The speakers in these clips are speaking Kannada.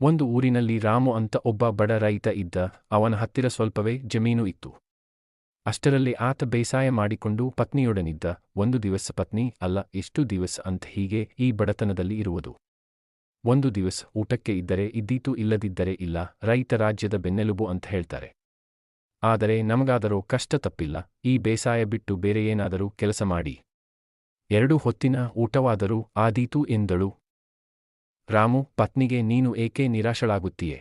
ಒಂದು ಊರಿನಲ್ಲಿ ರಾಮು ಅಂತ ಒಬ್ಬ ಬಡ ರೈತ ಇದ್ದ. ಅವನ ಹತ್ತಿರ ಸ್ವಲ್ಪವೇ ಜಮೀನು ಇತ್ತು. ಅಷ್ಟರಲ್ಲಿ ಆತ ಬೇಸಾಯ ಮಾಡಿಕೊಂಡು ಪತ್ನಿಯೊಡನಿದ್ದ. ಒಂದು ದಿವಸ ಪತ್ನಿ, ಅಲ್ಲ, ಎಷ್ಟು ದಿವಸ ಅಂತ ಹೀಗೆ ಈ ಬಡತನದಲ್ಲಿ ಇರುವುದು. ಒಂದು ದಿವಸ ಊಟಕ್ಕೆ ಇದ್ದರೆ ಇದ್ದೀತು ಇಲ್ಲದಿದ್ದರೆ ಇಲ್ಲ, ರೈತ ರಾಜ್ಯದ ಬೆನ್ನೆಲುಬು ಅಂತ ಹೇಳ್ತಾರೆ. ಆದರೆ ನಮಗಾದರೂ ಕಷ್ಟ ತಪ್ಪಿಲ್ಲ, ಈ ಬೇಸಾಯ ಬಿಟ್ಟು ಬೇರೆ ಏನಾದರೂ ಕೆಲಸ ಮಾಡಿ. ಎರಡು ಹೊತ್ತಿನ ಊಟವಾದರೂ ಆದೀತು ಎಂದಳು. ರಾಮು, ಪತ್ನಿಗೆ ನೀನು ಏಕೆ ನಿರಾಶಳಾಗುತ್ತೀಯೆ?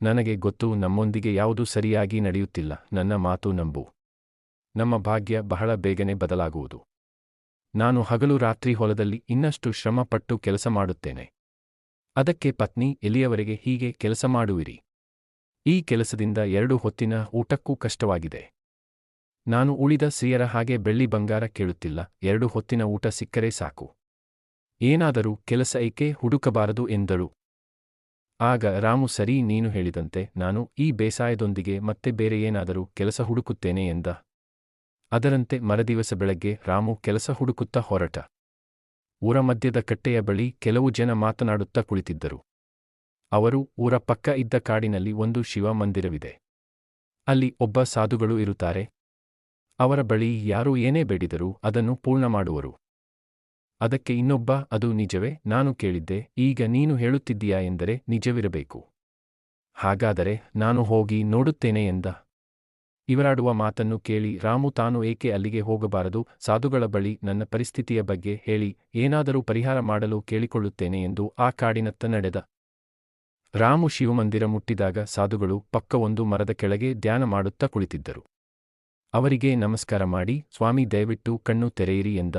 ನನಗೆ ಗೊತ್ತು ನಮ್ಮೊಂದಿಗೆ ಯಾವುದು ಸರಿಯಾಗಿ ನಡೆಯುತ್ತಿಲ್ಲ, ನನ್ನ ಮಾತು ನಂಬು. ನಮ್ಮ ಭಾಗ್ಯ ಬಹಳ ಬೇಗನೆ ಬದಲಾಗುವುದು. ನಾನು ಹಗಲು ರಾತ್ರಿ ಹೊಲದಲ್ಲಿ ಇನ್ನಷ್ಟು ಶ್ರಮಪಟ್ಟು ಕೆಲಸ ಮಾಡುತ್ತೇನೆ. ಅದಕ್ಕೆ ಪತ್ನಿ, ಎಲ್ಲಿಯವರೆಗೆ ಹೀಗೆ ಕೆಲಸ ಮಾಡುವಿರಿ? ಈ ಕೆಲಸದಿಂದ ಎರಡು ಹೊತ್ತಿನ ಊಟಕ್ಕೂ ಕಷ್ಟವಾಗಿದೆ. ನಾನು ಉಳಿದ ಸ್ತ್ರೀಯರ ಹಾಗೆ ಬೆಳ್ಳಿ ಬಂಗಾರ ಕೇಳುತ್ತಿಲ್ಲ, ಎರಡು ಹೊತ್ತಿನ ಊಟ ಸಿಕ್ಕರೆ ಸಾಕು. ಏನಾದರೂ ಕೆಲಸ ಏಕೆ ಹುಡುಕಬಾರದು ಎಂದಳು. ಆಗ ರಾಮು, ಸರಿ, ನೀನು ಹೇಳಿದಂತೆ ನಾನು ಈ ಬೇಸಾಯದೊಂದಿಗೆ ಮತ್ತೆ ಬೇರೆ ಏನಾದರೂ ಕೆಲಸ ಹುಡುಕುತ್ತೇನೆ ಎಂದ. ಅದರಂತೆ ಮರದಿವಸ ಬೆಳಗ್ಗೆ ರಾಮು ಕೆಲಸ ಹುಡುಕುತ್ತಾ ಹೊರಟ. ಊರ ಮಧ್ಯದ ಕಟ್ಟೆಯ ಬಳಿ ಕೆಲವು ಜನ ಮಾತನಾಡುತ್ತಾ ಕುಳಿತಿದ್ದರು. ಅವರು ಊರ ಪಕ್ಕ ಇದ್ದ ಕಾಡಿನಲ್ಲಿ ಒಂದು ಶಿವ ಮಂದಿರವಿದೆ. ಅಲ್ಲಿ ಒಬ್ಬ ಸಾಧುಗಳು ಇರುತ್ತಾರೆ. ಅವರ ಬಳಿ ಯಾರು ಏನೇ ಬೇಡಿದರೂ ಅದನ್ನು ಪೂರ್ಣ ಮಾಡುವರು ಅದಕ್ಕೆ ಇನ್ನೊಬ್ಬ, ಅದು ನಿಜವೇ, ನಾನು ಕೇಳಿದ್ದೆ, ಈಗ ನೀನು ಹೇಳುತ್ತಿದ್ದೀಯಾ ಎಂದರೆ ನಿಜವಿರಬೇಕು. ಹಾಗಾದರೆ ನಾನು ಹೋಗಿ ನೋಡುತ್ತೇನೆ ಎಂದ. ಇವರಾಡುವ ಮಾತನ್ನು ಕೇಳಿ ರಾಮು ತಾನು ಏಕೆ ಅಲ್ಲಿಗೆ ಹೋಗಬಾರದು, ಸಾಧುಗಳ ಬಳಿ ನನ್ನ ಪರಿಸ್ಥಿತಿಯ ಬಗ್ಗೆ ಹೇಳಿ, ಏನಾದರೂ ಪರಿಹಾರ ಮಾಡಲು ಕೇಳಿಕೊಳ್ಳುತ್ತೇನೆ ಎಂದು ಆ ಕಾಡಿನತ್ತ ನಡೆದ. ರಾಮು ಶಿವಮಂದಿರ ಮುಟ್ಟಿದಾಗ ಸಾಧುಗಳು ಪಕ್ಕ ಒಂದು ಮರದ ಕೆಳಗೆ ಧ್ಯಾನ ಮಾಡುತ್ತಾ ಕುಳಿತಿದ್ದರು. ಅವರಿಗೆ ನಮಸ್ಕಾರ ಮಾಡಿ, ಸ್ವಾಮಿ ದಯವಿಟ್ಟು ಕಣ್ಣು ತೆರೆಯಿರಿ ಎಂದ.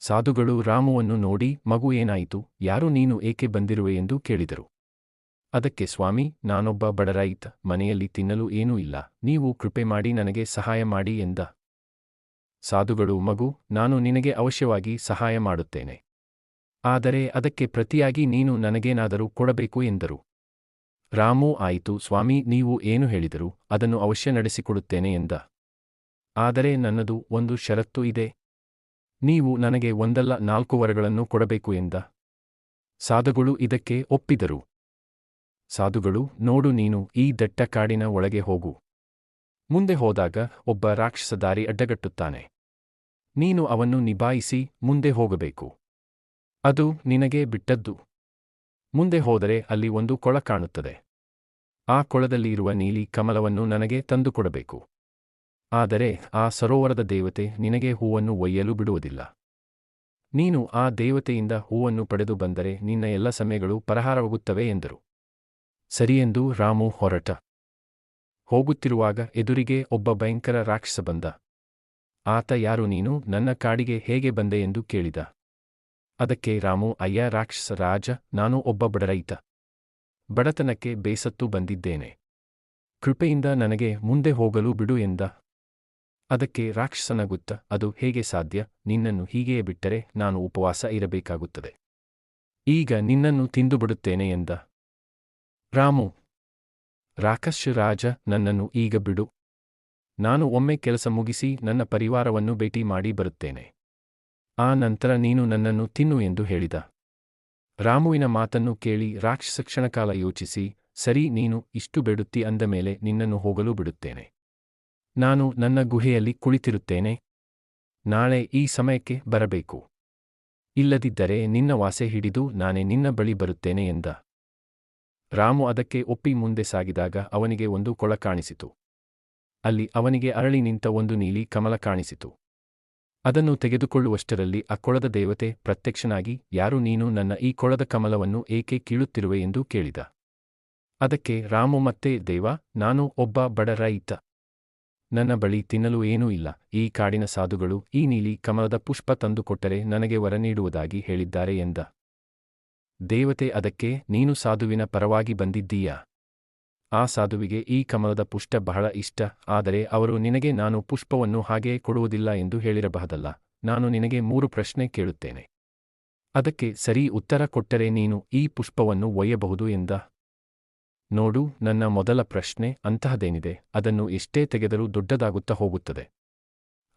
ಸಾಧುಗಳು ರಾಮುವನ್ನು ನೋಡಿ, ಮಗು ಏನಾಯಿತು? ಯಾರು ನೀನು ಏಕೆ ಬಂದಿರುವೆ? ಎಂದು ಕೇಳಿದರು. ಅದಕ್ಕೆ ಸ್ವಾಮಿ, ನಾನೊಬ್ಬ ಬಡರಾಯಿತ ಮನೆಯಲ್ಲಿ ತಿನ್ನಲು ಏನೂ ಇಲ್ಲ. ನೀವು ಕೃಪೆ ಮಾಡಿ ನನಗೆ ಸಹಾಯ ಮಾಡಿ ಎಂದ. ಸಾಧುಗಳು, ಮಗು, ನಾನು ನಿನಗೆ ಅವಶ್ಯವಾಗಿ ಸಹಾಯ ಮಾಡುತ್ತೇನೆ. ಆದರೆ ಅದಕ್ಕೆ ಪ್ರತಿಯಾಗಿ ನೀನು ನನಗೇನಾದರೂ ಕೊಡಬೇಕು ಎಂದರು. ರಾಮೂ, ಆಯಿತು. ಸ್ವಾಮಿ, ನೀವು ಏನು ಹೇಳಿದರು? ಅದನ್ನು ಅವಶ್ಯ ನಡೆಸಿಕೊಡುತ್ತೇನೆ ಎಂದ. ಆದರೆ ನನ್ನದು ಒಂದು ಷರತ್ತು ಇದೆ. ನೀವು ನನಗೆ ಒಂದಲ್ಲ ನಾಲ್ಕು ವರಗಳನ್ನು ಕೊಡಬೇಕು ಎಂದ. ಸಾಧುಗಳು ಇದಕ್ಕೆ ಒಪ್ಪಿದರು. ಸಾಧುಗಳು, ನೋಡು ನೀನು ಈ ದಟ್ಟ ಕಾಡಿನ ಒಳಗೆ ಹೋಗು. ಮುಂದೆ ಹೋದಾಗ ಒಬ್ಬ ರಾಕ್ಷಸ ದಾರಿ ಅಡ್ಡಗಟ್ಟುತ್ತಾನೆ. ನೀನು ಅವನ್ನು ನಿಭಾಯಿಸಿ ಮುಂದೆ ಹೋಗಬೇಕು. ಅದು ನಿನಗೆ ಬಿಟ್ಟದ್ದು. ಮುಂದೆ ಹೋದರೆ ಅಲ್ಲಿ ಒಂದು ಕೊಳ ಕಾಣುತ್ತದೆ. ಆ ಕೊಳದಲ್ಲಿರುವ ನೀಲಿ ಕಮಲವನ್ನು ನನಗೆ ತಂದುಕೊಡಬೇಕು. ಆದರೆ ಆ ಸರೋವರದ ದೇವತೆ ನಿನಗೆ ಹೂವನ್ನು ಒಯ್ಯಲು ಬಿಡುವುದಿಲ್ಲ. ನೀನು ಆ ದೇವತೆಯಿಂದ ಹೂವನ್ನು ಪಡೆದು ಬಂದರೆ ನಿನ್ನ ಎಲ್ಲ ಸಮಯಗಳು ಪರಹಾರವಾಗುತ್ತವೆ ಎಂದರು. ಸರಿಯೆಂದು ರಾಮು ಹೊರಟ. ಹೋಗುತ್ತಿರುವಾಗ ಎದುರಿಗೆ ಒಬ್ಬ ಭಯಂಕರ ರಾಕ್ಷಸ ಬಂದ. ಆತ, ಯಾರು ನೀನು? ನನ್ನ ಕಾಡಿಗೆ ಹೇಗೆ ಬಂದೆ ಎಂದು ಕೇಳಿದ. ಅದಕ್ಕೆ ರಾಮು, ಅಯ್ಯ ರಾಕ್ಷಸ ರಾಜ, ನಾನು ಒಬ್ಬ ಬಡರೈತ ಬಡತನಕ್ಕೆ ಬೇಸತ್ತು ಬಂದಿದ್ದೇನೆ. ಕೃಪೆಯಿಂದ ನನಗೆ ಮುಂದೆ ಹೋಗಲು ಬಿಡು ಎಂದ. ಅದಕ್ಕೆ ರಾಕ್ಷಸನಗುತ್ತ ಅದು ಹೇಗೆ ಸಾಧ್ಯ? ನಿನ್ನನ್ನು ಹೀಗೆಯೇ ಬಿಟ್ಟರೆ ನಾನು ಉಪವಾಸ ಇರಬೇಕಾಗುತ್ತದೆ. ಈಗ ನಿನ್ನನ್ನು ತಿಂದುಬಿಡುತ್ತೇನೆ ಎಂದ. ರಾಮು ರಾಕಶ್ಯ ರಾಜ, ನನ್ನನ್ನು ಈಗ ಬಿಡು. ನಾನು ಒಮ್ಮೆ ಕೆಲಸ ಮುಗಿಸಿ ನನ್ನ ಪರಿವಾರವನ್ನು ಭೇಟಿ ಮಾಡಿ ಬರುತ್ತೇನೆ. ಆ ನಂತರ ನೀನು ನನ್ನನ್ನು ತಿನ್ನು ಎಂದು ಹೇಳಿದ. ರಾಮುವಿನ ಮಾತನ್ನು ಕೇಳಿ ರಾಕ್ಷಸ ಕ್ಷಣಕಾಲ ಯೋಚಿಸಿ, ಸರಿ ನೀನು ಇಷ್ಟು ಬೇಡುತ್ತಿ ಅಂದ ಮೇಲೆ ನಿನ್ನನ್ನು ಹೋಗಲು ಬಿಡುತ್ತೇನೆ. ನಾನು ನನ್ನ ಗುಹೆಯಲ್ಲಿ ಕುಳಿತಿರುತ್ತೇನೆ. ನಾಳೆ ಈ ಸಮಯಕ್ಕೆ ಬರಬೇಕು. ಇಲ್ಲದಿದ್ದರೆ ನಿನ್ನ ವಾಸೆ ಹಿಡಿದು ನಾನೇ ನಿನ್ನ ಬಳಿ ಬರುತ್ತೇನೆ ಎಂದ. ರಾಮು ಅದಕ್ಕೆ ಒಪ್ಪಿ ಮುಂದೆ ಸಾಗಿದಾಗ ಅವನಿಗೆ ಒಂದು ಕೊಳ ಕಾಣಿಸಿತು. ಅಲ್ಲಿ ಅವನಿಗೆ ಅರಳಿ ನಿಂತ ಒಂದು ನೀಲಿ ಕಮಲ ಕಾಣಿಸಿತು. ಅದನ್ನು ತೆಗೆದುಕೊಳ್ಳುವಷ್ಟರಲ್ಲಿ ಆ ಕೊಳದ ದೇವತೆ ಪ್ರತ್ಯಕ್ಷನಾಗಿ, ಯಾರು ನೀನು ನನ್ನ ಈ ಕೊಳದ ಕಮಲವನ್ನು ಏಕೆ ಕೀಳುತ್ತಿರುವೆ? ಎಂದು ಕೇಳಿದ. ಅದಕ್ಕೆ ರಾಮು ಮತ್ತೆ, ದೇವ, ನಾನು ಒಬ್ಬ ಬಡರ ರೈತ. ನನ್ನ ಬಳಿ ತಿನ್ನಲು ಏನೂ ಇಲ್ಲ. ಈ ಕಾಡಿನ ಸಾಧುಗಳು ಈ ನೀಲಿ ಕಮಲದ ಪುಷ್ಪ ತಂದುಕೊಟ್ಟರೆ ನನಗೆ ವರ ನೀಡುವುದಾಗಿ ಹೇಳಿದ್ದಾರೆ ಎಂದ. ದೇವತೆ ಅದಕ್ಕೆ, ನೀನು ಸಾಧುವಿನ ಪರವಾಗಿ ಬಂದಿದ್ದೀಯಾ? ಆ ಸಾಧುವಿಗೆ ಈ ಕಮಲದ ಪುಷ್ಟ ಬಹಳ ಇಷ್ಟ, ಆದರೆ ಅವರು ನಿನಗೆ ನಾನು ಪುಷ್ಪವನ್ನು ಹಾಗೆಯೇ ಕೊಡುವುದಿಲ್ಲ ಎಂದು ಹೇಳಿರಬಹುದಲ್ಲ, ನಾನು ನಿನಗೆ ಮೂರು ಪ್ರಶ್ನೆ ಕೇಳುತ್ತೇನೆ. ಅದಕ್ಕೆ ಸರಿ ಉತ್ತರ ಕೊಟ್ಟರೆ ನೀನು ಈ ಪುಷ್ಪವನ್ನು ಒಯ್ಯಬಹುದು ಎಂದ. ನೋಡು, ನನ್ನ ಮೊದಲ ಪ್ರಶ್ನೆ ಅಂತಹದೇನಿದೆ ಅದನ್ನು ಎಷ್ಟೇ ತೆಗೆದರೂ ದೊಡ್ಡದಾಗುತ್ತಾ ಹೋಗುತ್ತದೆ.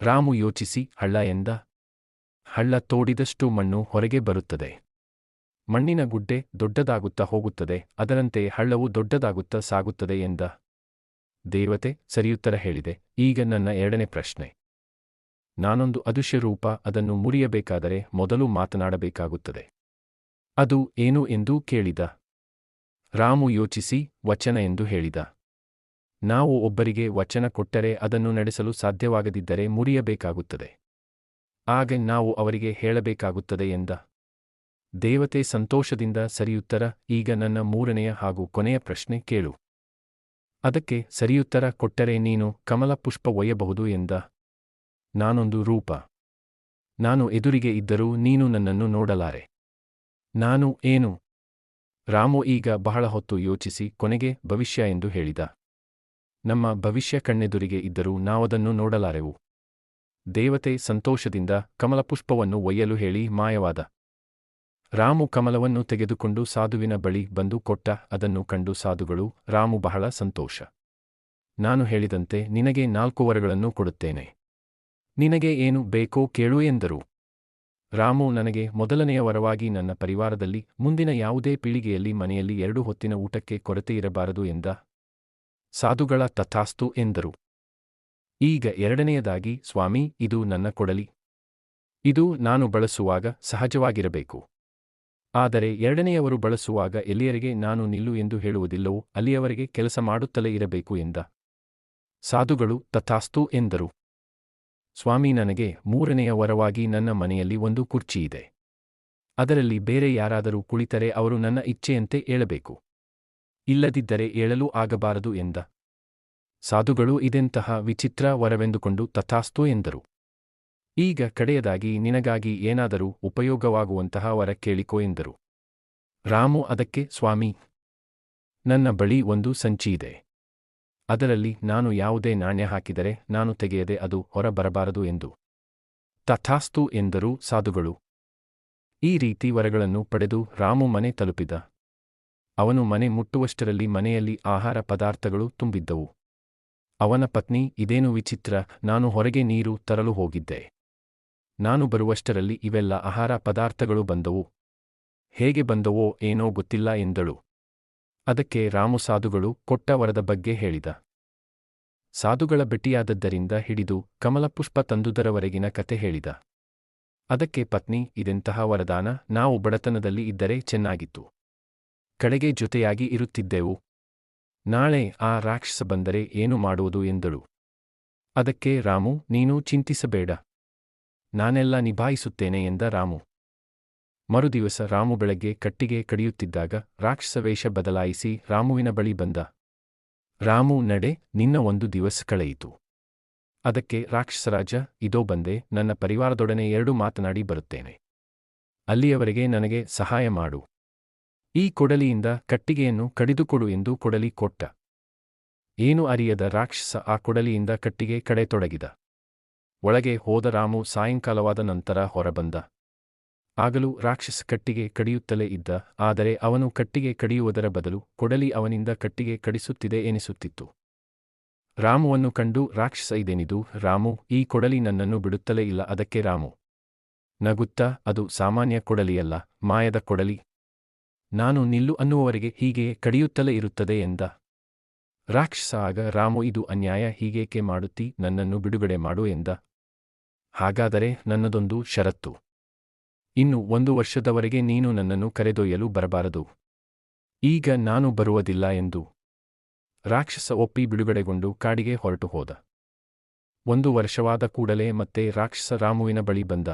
ರಾಮು ಯೋಚಿಸಿ, ಹಳ್ಳ ಎಂದ? ಹಳ್ಳ ತೋಡಿದಷ್ಟು ಮಣ್ಣು ಹೊರಗೆ ಬರುತ್ತದೆ. ಮಣ್ಣಿನ ಗುಡ್ಡೆ ದೊಡ್ಡದಾಗುತ್ತಾ ಹೋಗುತ್ತದೆ, ಅದರಂತೆ ಹಳ್ಳವು ದೊಡ್ಡದಾಗುತ್ತಾ ಸಾಗುತ್ತದೆ ಎಂದ? ದೇವತೆ, ಸರಿಯುತ್ತರ ಹೇಳಿದೆ, ಈಗ ನನ್ನ ಎರಡನೇ ಪ್ರಶ್ನೆ. ನಾನೊಂದು ಅದೃಶ್ಯ ರೂಪ, ಅದನ್ನು ಮುರಿಯಬೇಕಾದರೆ ಮೊದಲು ಮಾತನಾಡಬೇಕಾಗುತ್ತದೆ. ಅದು ಏನು ಎಂದೂ ಕೇಳಿದ? ರಾಮು ಯೋಚಿಸಿ, ವಚನ ಎಂದು ಹೇಳಿದ. ನಾವು ಒಬ್ಬರಿಗೆ ವಚನ ಕೊಟ್ಟರೆ ಅದನ್ನು ನಡೆಸಲು ಸಾಧ್ಯವಾಗದಿದ್ದರೆ ಮುರಿಯಬೇಕಾಗುತ್ತದೆ. ಆಗ ನಾವು ಅವರಿಗೆ ಹೇಳಬೇಕಾಗುತ್ತದೆ ಎಂದ. ದೇವತೆ ಸಂತೋಷದಿಂದ ಸರಿಯುತ್ತರ, ಈಗ ನನ್ನ ಮೂರನೆಯ ಹಾಗೂ ಕೊನೆಯ ಪ್ರಶ್ನೆ ಕೇಳು. ಅದಕ್ಕೆ ಸರಿಯುತ್ತರ ಕೊಟ್ಟರೆ ನೀನು ಕಮಲ ಪುಷ್ಪ ಒಯ್ಯಬಹುದು ಎಂದ. ನಾನೊಂದು ರೂಪ. ನಾನು ಎದುರಿಗೆ ಇದ್ದರೂ ನೀನು ನನ್ನನ್ನು ನೋಡಲಾರೆ. ನಾನು ಏನು? ರಾಮು ಈಗ ಬಹಳ ಹೊತ್ತು ಯೋಚಿಸಿ ಕೊನೆಗೆ ಭವಿಷ್ಯ ಎಂದು ಹೇಳಿದ. ನಮ್ಮ ಭವಿಷ್ಯ ಕಣ್ಣೆದುರಿಗೆ ಇದ್ದರೂ ನಾವದನ್ನು ನೋಡಲಾರೆವು. ದೇವತೆ ಸಂತೋಷದಿಂದ ಕಮಲಪುಷ್ಪವನ್ನು ಒಯ್ಯಲು ಹೇಳಿ ಮಾಯವಾದ. ರಾಮು ಕಮಲವನ್ನು ತೆಗೆದುಕೊಂಡು ಸಾಧುವಿನ ಬಳಿ ಬಂದು ಕೊಟ್ಟ ಅದನ್ನು ಕಂಡು ಸಾಧುಗಳು, ರಾಮು, ಬಹಳ ಸಂತೋಷ. ನಾನು ಹೇಳಿದಂತೆ ನಿನಗೆ ನಾಲ್ಕು ವರಗಳನ್ನು ಕೊಡುತ್ತೇನೆ. ನಿನಗೆ ಏನು ಬೇಕೋ ಕೇಳು ಎಂದರು. ರಾಮು ನನಗೆ ಮೊದಲನೆಯ ವರವಾಗಿ ನನ್ನ ಪರಿವಾರದಲ್ಲಿ, ಮುಂದಿನ ಯಾವುದೇ ಪೀಳಿಗೆಯಲ್ಲಿ ಮನೆಯಲ್ಲಿ ಎರಡು ಹೊತ್ತಿನ ಊಟಕ್ಕೆ ಕೊರತೆ ಇರಬಾರದು ಎಂದ. ಸಾಧುಗಳ ತಥಾಸ್ತು ಎಂದರು. ಈಗ ಎರಡನೆಯದಾಗಿ, ಸ್ವಾಮಿ, ಇದು ನನ್ನ ಕೊಡಲಿ. ಇದು ನಾನು ಬಳಸುವಾಗ ಸಹಜವಾಗಿರಬೇಕು. ಆದರೆ ಎರಡನೆಯವರು ಬಳಸುವಾಗ ಎಲ್ಲಿಯರಿಗೆ ನಾನು ನಿಲ್ಲು ಎಂದು ಹೇಳುವುದಿಲ್ಲವೋ, ಅಲ್ಲಿಯವರೆಗೆ ಕೆಲಸ ಮಾಡುತ್ತಲೇ ಇರಬೇಕು ಎಂದ. ಸಾಧುಗಳು ತಥಾಸ್ತು ಎಂದರು. ಸ್ವಾಮಿ ನನಗೆ ಮೂರನೆಯ ವರವಾಗಿ ನನ್ನ ಮನೆಯಲ್ಲಿ ಒಂದು ಕುರ್ಚಿಯಿದೆ ಅದರಲ್ಲಿ ಬೇರೆ ಯಾರಾದರೂ ಕುಳಿತರೆ ಅವರು ನನ್ನ ಇಚ್ಛೆಯಂತೆ ಏಳಬೇಕು ಇಲ್ಲದಿದ್ದರೆ ಏಳಲೂ ಆಗಬಾರದು ಎಂದ. ಸಾಧುಗಳು ಇದೆಂತಹ ವಿಚಿತ್ರ ವರವೆಂದುಕೊಂಡು ತಥಾಸ್ತು ಎಂದರು. ಈಗ ಕಡೆಯದಾಗಿ ನಿನಗಾಗಿ ಏನಾದರೂ ಉಪಯೋಗವಾಗುವಂತಹ ವರ ಕೇಳಿಕೋ ಎಂದರು. ರಾಮು ಅದಕ್ಕೆ, ಸ್ವಾಮಿ, ನನ್ನ ಬಳಿ ಒಂದು ಸಂಚಿಯಿದೆ. ಅದರಲ್ಲಿ ನಾನು ಯಾವುದೇ ನಾಣ್ಯ ಹಾಕಿದರೆ ನಾನು ತೆಗೆಯದೆ ಅದು ಹೊರಬರಬಾರದು ಎಂದು. ತಥಾಸ್ತು ಎಂದರು ಸಾಧುಗಳು. ಈ ರೀತಿ ವರಗಳನ್ನು ಪಡೆದು ರಾಮು ಮನೆ ತಲುಪಿದ. ಅವನು ಮನೆ ಮುಟ್ಟುವಷ್ಟರಲ್ಲಿ ಮನೆಯಲ್ಲಿ ಆಹಾರ ಪದಾರ್ಥಗಳು ತುಂಬಿದ್ದವು. ಅವನ ಪತ್ನಿ, ಇದೇನು ವಿಚಿತ್ರ, ನಾನು ಹೊರಗೆ ನೀರು ತರಲು ಹೋಗಿದ್ದೆ. ನಾನು ಬರುವಷ್ಟರಲ್ಲಿ ಇವೆಲ್ಲ ಆಹಾರ ಪದಾರ್ಥಗಳು ಬಂದವು. ಹೇಗೆ ಬಂದವೋ ಏನೋ ಗೊತ್ತಿಲ್ಲ ಎಂದಳು. ಅದಕ್ಕೆ ರಾಮು ಸಾಧುಗಳು ಕೊಟ್ಟ ವರದ ಬಗ್ಗೆ ಹೇಳಿದ. ಸಾಧುಗಳ ಭೆಟ್ಟಿಯಾದದ್ದರಿಂದ ಹಿಡಿದು ಕಮಲಪುಷ್ಪ ತಂದುದರವರೆಗಿನ ಕತೆ ಹೇಳಿದ. ಅದಕ್ಕೆ ಪತ್ನಿ, ಇದೆಂತಹ ವರದಾನ? ನಾವು ಬಡತನದಲ್ಲಿ ಇದ್ದರೆ ಚೆನ್ನಾಗಿತ್ತು. ಕಡೆಗೆ ಜೊತೆಯಾಗಿ ಇರುತ್ತಿದ್ದೆವು. ನಾಳೆ ಆ ರಾಕ್ಷಸ ಬಂದರೆ ಏನು ಮಾಡುವುದು ಎಂದಳು. ಅದಕ್ಕೆ ರಾಮು, ನೀನು ಚಿಂತಿಸಬೇಡ. ನಾನೆಲ್ಲ ನಿಭಾಯಿಸುತ್ತೇನೆ ಎಂದ ರಾಮು. ಮರುದಿವಸ ರಾಮು ಬೆಳಗ್ಗೆ ಕಟ್ಟಿಗೆ ಕಡಿಯುತ್ತಿದ್ದಾಗ ರಾಕ್ಷಸ ವೇಷ ಬದಲಾಯಿಸಿ ರಾಮುವಿನ ಬಳಿ ಬಂದ. ರಾಮು, ನಡೆ, ನಿನ್ನ ಒಂದು ದಿವಸ ಕಳೆಯಿತು. ಅದಕ್ಕೆ ರಾಕ್ಷಸರಾಜ, ಇದೋ ಬಂದೆ, ನನ್ನ ಪರಿವಾರದೊಡನೆ ಎರಡು ಮಾತನಾಡಿ ಬರುತ್ತೇನೆ. ಅಲ್ಲಿಯವರೆಗೆ ನನಗೆ ಸಹಾಯ ಮಾಡು. ಈ ಕೊಡಲಿಯಿಂದ ಕಟ್ಟಿಗೆಯನ್ನು ಕಡಿದುಕೊಡು ಎಂದು ಕೊಡಲಿ ಕೊಟ್ಟ. ಏನು ಅರಿಯದ ರಾಕ್ಷಸ ಆ ಕೊಡಲಿಯಿಂದ ಕಟ್ಟಿಗೆ ಕಡೆತೊಡಗಿದ ಒಳಗೆ ಹೋದ ರಾಮು ಸಾಯಂಕಾಲವಾದ ನಂತರ ಹೊರಬಂದ. ಆಗಲೂ ರಾಕ್ಷಸ ಕಟ್ಟಿಗೆ ಕಡಿಯುತ್ತಲೇ ಇದ್ದ, ಆದರೆ ಅವನು ಕಟ್ಟಿಗೆ ಕಡಿಯುವುದರ ಬದಲು ಕೊಡಲಿ ಅವನಿಂದ ಕಟ್ಟಿಗೆ ಕಡಿಸುತ್ತಿದೆ ಎನಿಸುತ್ತಿತ್ತು. ರಾಮುವನ್ನು ಕಂಡು ರಾಕ್ಷಸ ಇದೇನಿದು, ರಾಮು, ಈ ಕೊಡಲಿ ನನ್ನನ್ನು ಬಿಡುತ್ತಲೇ ಇಲ್ಲ, ಅದಕ್ಕೆ ರಾಮು. ನಗುತ್ತಾ, ಅದು ಸಾಮಾನ್ಯ ಕೊಡಲಿಯಲ್ಲ, ಮಾಯದ ಕೊಡಲಿ. ನಾನು ನಿಲ್ಲು ಅನ್ನುವವರೆಗೆ ಹೀಗೆಯೇ ಕಡಿಯುತ್ತಲೇ ಇರುತ್ತದೆ ಎಂದ. ರಾಕ್ಷಸ ಆಗ, ರಾಮು, ಇದು ಅನ್ಯಾಯ, ಹೀಗೇಕೆ ಮಾಡುತ್ತಿ, ನನ್ನನ್ನು ಬಿಡುಗಡೆ ಮಾಡು ಎಂದ. ಹಾಗಾದರೆ ನನ್ನದೊಂದು ಷರತ್ತು. ಇನ್ನು ಒಂದು ವರ್ಷದವರೆಗೆ ನೀನು ನನ್ನನ್ನು ಕರೆದೊಯ್ಯಲು ಬರಬಾರದು. ಈಗ ನಾನು ಬರುವುದಿಲ್ಲ ಎಂದು ರಾಕ್ಷಸ ಒಪ್ಪಿ ಬಿಡುಗಡೆಗೊಂಡು ಕಾಡಿಗೆ ಹೊರಟು ಹೋದ. ಒಂದು ವರ್ಷವಾದ ಕೂಡಲೇ ಮತ್ತೆ ರಾಕ್ಷಸ ರಾಮುವಿನ ಬಳಿ ಬಂದ.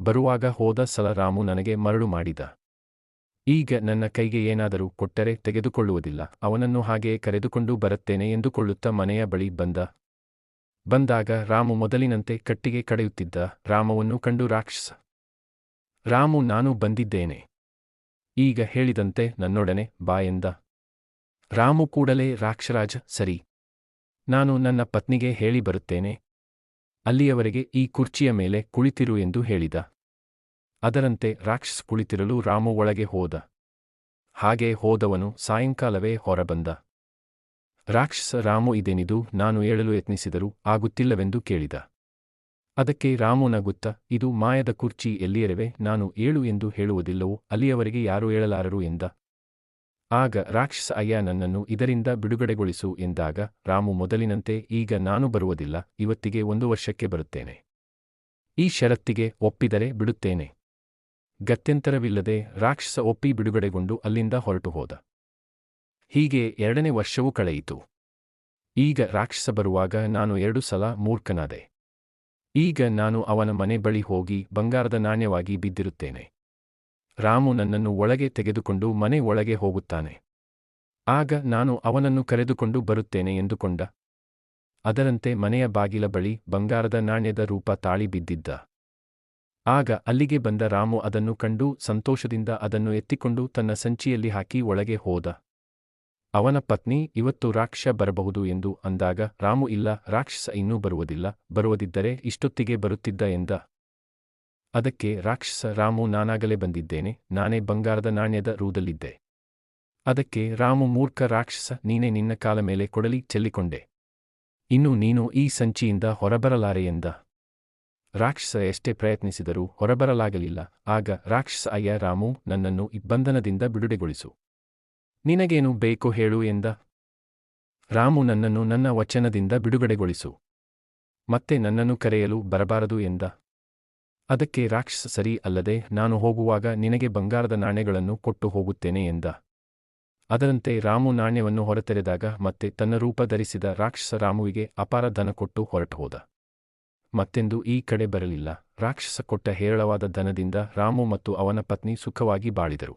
ಬರುವಾಗ ಹೋದ ಸಲ ರಾಮು ನನಗೆ ಮರಳು ಮಾಡಿದ. ಈಗ ನನ್ನ ಕೈಗೆ ಏನಾದರೂ ಕೊಟ್ಟರೆ ತೆಗೆದುಕೊಳ್ಳುವುದಿಲ್ಲ. ಅವನನ್ನು ಹಾಗೆಯೇ ಕರೆದುಕೊಂಡು ಬರುತ್ತೇನೆ ಎಂದುಕೊಳ್ಳುತ್ತಾ ಮನೆಯ ಬಳಿ ಬಂದ. ಬಂದಾಗ ರಾಮು ಮೊದಲಿನಂತೆ ಕಟ್ಟಿಗೆ ಕಡೆಯುತ್ತಿದ್ದ. ರಾಮವನ್ನು ಕಂಡು ರಾಕ್ಷಸ ರಾಮು, ನಾನು ಬಂದಿದ್ದೇನೆ. ಈಗ ಹೇಳಿದಂತೆ ನನ್ನೊಡನೆ ಬಾ ಎಂದ. ರಾಮು ಕೂಡಲೇ, ರಾಕ್ಷರಾಜ, ಸರಿ. ನಾನು ನನ್ನ ಪತ್ನಿಗೆ ಹೇಳಿ ಬರುತ್ತೇನೆ. ಅಲ್ಲಿಯವರೆಗೆ ಈ ಕುರ್ಚಿಯ ಮೇಲೆ ಕುಳಿತಿರು ಎಂದು ಹೇಳಿದ. ಅದರಂತೆ ರಾಕ್ಷಸ್ ಕುಳಿತಿರಲು ರಾಮು ಒಳಗೆ ಹೋದ. ಹಾಗೆ ಹೋದವನು ಸಾಯಂಕಾಲವೇ ಹೊರಬಂದ. ರಾಕ್ಷಸ ರಾಮು, ಇದೇನಿದು? ನಾನು ಏಳಲು ಯತ್ನಿಸಿದರೂ ಆಗುತ್ತಿಲ್ಲವೆಂದು ಕೇಳಿದ. ಅದಕ್ಕೆ ರಾಮು ನಗುತ್ತ ಇದು ಮಾಯದ ಕುರ್ಚಿ ಎಲ್ಲಿಯರವೆ ನಾನು ಏಳು ಎಂದು ಹೇಳುವುದಿಲ್ಲವೋ ಅಲ್ಲಿಯವರೆಗೆ ಯಾರೂ ಏಳಲಾರರು ಎಂದ. ಆಗ ರಾಕ್ಷಸ ಅಯ್ಯ ನನ್ನನ್ನು ಇದರಿಂದ ಬಿಡುಗಡೆಗೊಳಿಸು ಎಂದಾಗ ರಾಮು ಮೊದಲಿನಂತೆ ಈಗ ನಾನು ಬರುವುದಿಲ್ಲ, ಇವತ್ತಿಗೆ ಒಂದು ವರ್ಷಕ್ಕೆ ಬರುತ್ತೇನೆ. ಈ ಷರತ್ತಿಗೆ ಒಪ್ಪಿದರೆ ಬಿಡುತ್ತೇನೆ. ಗತ್ಯಂತರವಿಲ್ಲದೆ ರಾಕ್ಷಸ ಒಪ್ಪಿ ಬಿಡುಗಡೆಗೊಂಡು ಅಲ್ಲಿಂದ ಹೊರಟು ಹೋದ. ಹೀಗೆ ಎರಡನೇ ವರ್ಷವೂ ಕಳೆಯಿತು. ಈಗ ರಾಕ್ಷಸ ಬರುವಾಗ ನಾನು ಎರಡು ಸಲ ಮೂರ್ಖನಾದೆ. ಈಗ ನಾನು ಅವನ ಮನೆ ಬಳಿ ಹೋಗಿ ಬಂಗಾರದ ನಾಣ್ಯವಾಗಿ ಬಿದ್ದಿರುತ್ತೇನೆ. ರಾಮು ನನ್ನನ್ನು ಒಳಗೆ ತೆಗೆದುಕೊಂಡು ಮನೆ ಒಳಗೆ ಹೋಗುತ್ತಾನೆ. ಆಗ ನಾನು ಅವನನ್ನು ಕರೆದುಕೊಂಡು ಬರುತ್ತೇನೆ ಎಂದುಕೊಂಡ. ಅದರಂತೆ ಮನೆಯ ಬಾಗಿಲ ಬಳಿ ಬಂಗಾರದ ನಾಣ್ಯದ ರೂಪ ತಾಳಿ ಬಿದ್ದಿದ್ದ. ಆಗ ಅಲ್ಲಿಗೆ ಬಂದ ರಾಮು ಅದನ್ನು ಕಂಡು ಸಂತೋಷದಿಂದ ಅದನ್ನು ಎತ್ತಿಕೊಂಡು ತನ್ನ ಸಂಚಿಯಲ್ಲಿ ಹಾಕಿ ಒಳಗೆ ಹೋದ. ಅವನ ಪತ್ನಿ ಇವತ್ತು ರಾಕ್ಷಸ ಬರಬಹುದು ಎಂದು ಅಂದಾಗ, ರಾಮು ಇಲ್ಲ, ರಾಕ್ಷಸ ಇನ್ನೂ ಬರುವುದಿಲ್ಲ, ಬರುವುದಿದ್ದರೆ ಇಷ್ಟೊತ್ತಿಗೆ ಬರುತ್ತಿದ್ದ ಎಂದ. ಅದಕ್ಕೆ ರಾಕ್ಷಸ ರಾಮು ನಾನಾಗಲೇ ಬಂದಿದ್ದೇನೆ, ನಾನೇ ಬಂಗಾರದ ನಾಣ್ಯದ ರೂದಲ್ಲಿದ್ದೆ. ಅದಕ್ಕೆ ರಾಮು ಮೂರ್ಖ ರಾಕ್ಷಸ, ನೀನೇ ನಿನ್ನ ಕಾಲ ಮೇಲೆ ಕೊಡಲಿ ಚೆಲ್ಲಿಕೊಂಡೆ. ಇನ್ನು ನೀನು ಈ ಸಂಚಿಯಿಂದ ಹೊರಬರಲಾರೆ ಎಂದ. ರಾಕ್ಷಸ ಎಷ್ಟೇ ಪ್ರಯತ್ನಿಸಿದರೂ ಹೊರಬರಲಾಗಲಿಲ್ಲ, ಆಗ ರಾಕ್ಷಸ ಅಯ್ಯ ರಾಮು ನನ್ನನ್ನು ಇಬ್ಬಂಧನದಿಂದ ಬಂಧನದಿಂದ ಬಿಡುಡೆಗೊಳಿಸು ನಿನಗೇನು ಬೇಕು ಹೇಳು ಎಂದ. ರಾಮು ನನ್ನನ್ನು ನನ್ನ ವಚನದಿಂದ ಬಿಡುಗಡೆಗೊಳಿಸು. ಮತ್ತೆ ನನ್ನನ್ನು ಕರೆಯಲು ಬರಬಾರದು ಎಂದ. ಅದಕ್ಕೆ ರಾಕ್ಷಸ ಸರಿ ಅಲ್ಲದೆ ನಾನು ಹೋಗುವಾಗ ನಿನಗೆ ಬಂಗಾರದ ನಾಣ್ಯಗಳನ್ನು ಕೊಟ್ಟು ಹೋಗುತ್ತೇನೆ ಎಂದ. ಅದರಂತೆ ರಾಮು ನಾಣ್ಯವನ್ನು ಹೊರತೆರೆದಾಗ ಮತ್ತೆ ತನ್ನ ರೂಪ ಧರಿಸಿದ ರಾಕ್ಷಸ ರಾಮುವಿಗೆ ಅಪಾರ ಧನ ಕೊಟ್ಟು ಹೊರಟು ಹೋದ. ಮತ್ತೆಂದು ಈ ಕಡೆ ಬರಲಿಲ್ಲ. ರಾಕ್ಷಸ ಕೊಟ್ಟ ಹೇರಳವಾದ ಧನದಿಂದ ರಾಮು ಮತ್ತು ಅವನ ಪತ್ನಿ ಸುಖವಾಗಿ ಬಾಳಿದರು.